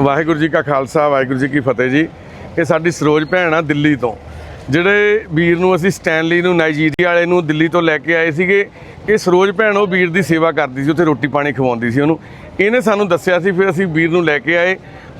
ਵਾਹਿਗੁਰੂ ਜੀ ਕਾ ਖਾਲਸਾ, ਵਾਹਿਗੁਰੂ ਜੀ ਕੀ ਫਤਿਹ ਜੀ। ਇਹ ਸਾਡੀ ਸਰੋਜ ਭੈਣ ਆ ਦਿੱਲੀ ਤੋਂ। ਜਿਹੜੇ ਵੀਰ ਨੂੰ ਅਸੀਂ ਸਟੈਨਲੀ ਨੂੰ, ਨਾਈਜੀਰੀਆ ਵਾਲੇ ਨੂੰ ਦਿੱਲੀ ਤੋਂ ਲੈ ਕੇ ਆਏ ਸੀਗੇ ਕਿ ਸਰੋਜ ਭੈਣ ਉਹ ਵੀਰ ਦੀ ਸੇਵਾ ਕਰਦੀ ਸੀ, ਉੱਥੇ ਰੋਟੀ ਪਾਣੀ ਖਵਾਉਂਦੀ ਸੀ ਉਹਨੂੰ। ਇਹਨੇ ਸਾਨੂੰ ਦੱਸਿਆ ਸੀ, ਫਿਰ ਅਸੀਂ ਵੀਰ ਨੂੰ ਲੈ ਕੇ ਆਏ।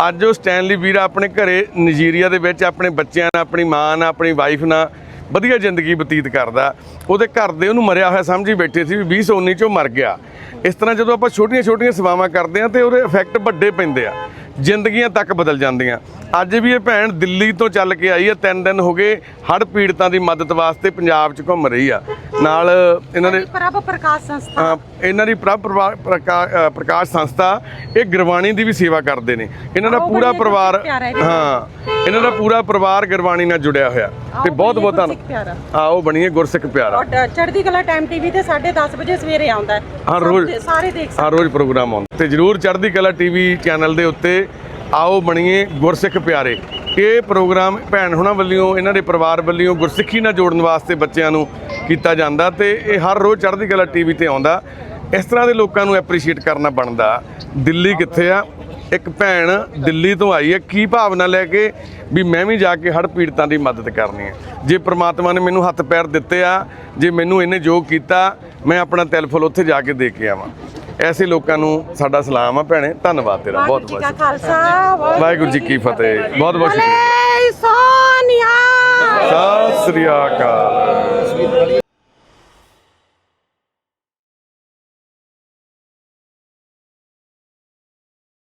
ਅੱਜ ਉਹ ਸਟੈਨਲੀ ਵੀਰ ਆਪਣੇ ਘਰੇ ਨਾਈਜੀਰੀਆ ਦੇ ਵਿੱਚ ਆਪਣੇ ਬੱਚਿਆਂ ਨਾਲ, ਆਪਣੀ ਮਾਂ ਨਾਲ, ਆਪਣੀ ਵਾਈਫ ਨਾਲ ਵਧੀਆ ਜ਼ਿੰਦਗੀ ਬਤੀਤ ਕਰਦਾ। ਉਹਦੇ ਘਰ ਦੇ ਉਹਨੂੰ ਮਰਿਆ ਹੋਇਆ ਸਮਝੀ ਬੈਠੇ ਸੀ ਵੀ 2019 ਚੋਂ ਮਰ ਗਿਆ। ਇਸ ਤਰ੍ਹਾਂ ਜਦੋਂ ਆਪਾਂ ਛੋਟੀਆਂ-ਛੋਟੀਆਂ ਸੇਵਾਵਾਂ ਕਰਦੇ ਆ ਤੇ ਉਹਦੇ ਇਫੈਕਟ ਵੱਡੇ ਪੈਂਦੇ ਆ। ਜ਼ਿੰਦਗੀਆਂ ਤੱਕ ਬਦਲ ਜਾਂਦੀਆਂ। ਅੱਜ ਵੀ ਇਹ ਭੈਣ ਦਿੱਲੀ ਤੋਂ ਚੱਲ ਕੇ ਆਈ ਹੈ ਤਿੰਨ ਦਿਨ ਹੋ ਗਏ ਹੜ੍ਹ ਪੀੜਤਾਂ ਦੀ ਮਦਦ ਵਾਸਤੇ ਪੰਜਾਬ 'ਚ ਘੁੰਮ ਰਹੀ ਆ। ਨਾਲ ਇਹਨਾਂ ਦੇ ਪ੍ਰਭ ਪ੍ਰਕਾਸ਼ ਸੰਸਥਾ। ਅ, ਇਹਨਾਂ ਦੀ ਪ੍ਰਭ ਪ੍ਰਕਾਸ਼ ਸੰਸਥਾ ਇਹ ਗੁਰਬਾਣੀ ਦੀ ਵੀ ਸੇਵਾ ਕਰਦੇ ਨੇ। ਇਹਨਾਂ ਦਾ ਪੂਰਾ ਪਰਿਵਾਰ ਹਾਂ ਇਹਨਾਂ ਦਾ ਪੂਰਾ ਪਰਿਵਾਰ ਗੁਰਬਾਣੀ ਨਾਲ ਜੁੜਿਆ ਹੋਇਆ। ਤੇ ਬਹੁਤ ਬਹੁਤ ਗੁਰਸਿੱਖ ਧੰਨ ਪਿਆਰਾ। ਆਓ ਬਣੀਏ ਗੁਰਸਿੱਖ ਪਿਆਰਾ। ਚੜ੍ਹਦੀ ਕਲਾ ਟਾਈਮ ਟੀਵੀ ਤੇ 10:30 ਵਜੇ ਸਵੇਰੇ ਆਉਂਦਾ ਹੈ। ਹਰ ਰੋਜ਼। ਸਾਰੇ ਦੇਖ ਸਕਦੇ ਹਰ ਰੋਜ਼ ਪ੍ਰੋਗਰਾਮ ਆਉਂਦਾ। ਤੇ ਜਰੂਰ ਚੜ੍ਹਦੀ ਕਲਾ ਟੀਵੀ ਚੈਨਲ ਦੇ ਉੱਤੇ ਆਓ ਬਣੀਏ ਗੁਰਸਿੱਖ ਪਿਆਰੇ। ਇਹ ਪ੍ਰੋਗਰਾਮ ਭੈਣ ਹੁਣਾਂ ਵੱਲੋਂ ਇਹਨਾਂ ਦੇ ਪਰਿਵਾਰ ਵੱਲੋਂ ਗੁਰਸਿੱਖੀ ਨਾਲ ਜੋੜਨ ਵਾਸਤੇ ਬੱਚਿਆਂ ਨੂੰ ਕੀਤਾ ਜਾਂਦਾ ਤੇ ਇਹ ਹਰ ਰੋਜ਼ ਚੜ੍ਹਦੀ ਕਲਾ ਟੀਵੀ ਤੇ ਆਉਂਦਾ। ਇਸ ਤਰ੍ਹਾਂ ਦੇ ਲੋਕਾਂ ਨੂੰ ਐਪਰੀਸ਼ੀਏਟ ਕਰਨਾ ਬਣਦਾ। ਦਿੱਲੀ ਕਿੱਥੇ ਆ? ਇੱਕ ਭੈਣ ਦਿੱਲੀ ਤੋਂ ਆਈ ਹੈ ਕੀ ਭਾਵਨਾ ਲੈ ਕੇ ਵੀ ਮੈਂ ਵੀ ਜਾ ਕੇ ਹੜ੍ਹ ਪੀੜਤਾਂ ਦੀ ਮਦਦ ਕਰਨੀ ਹੈ? ਜੇ ਪ੍ਰਮਾਤਮਾ ਨੇ ਮੈਨੂੰ ਹੱਥ ਪੈਰ ਦਿੱਤੇ ਆ ਜੇ ਮੈਨੂੰ ਇਹਨੇ ਯੋਗ ਕੀਤਾ ਮੈਂ ਆਪਣਾ ਤਿਲ ਫੁੱਲ ਉੱਥੇ ਜਾ ਕੇ ਦੇ ਕੇ ਆਵਾਂ। ਐਸੇ ਲੋਕਾਂ ਨੂੰ ਸਾਡਾ ਸਲਾਮ ਆ ਭੈਣੇ ਧੰਨਵਾਦ ਤੇਰਾ ਬਹੁਤ ਜੀ ਬਹੁਤ ਖਾਲਸਾ ਵਾਹਿਗੁਰੂ ਜੀ ਕੀ ਫਤਿਹ ਬਹੁਤ ਬਹੁਤ ਸ਼ੁਕਰੀਆ। ਸੋਨਿਆ ਸਤਿ ਸ੍ਰੀ ਅਕਾਲ।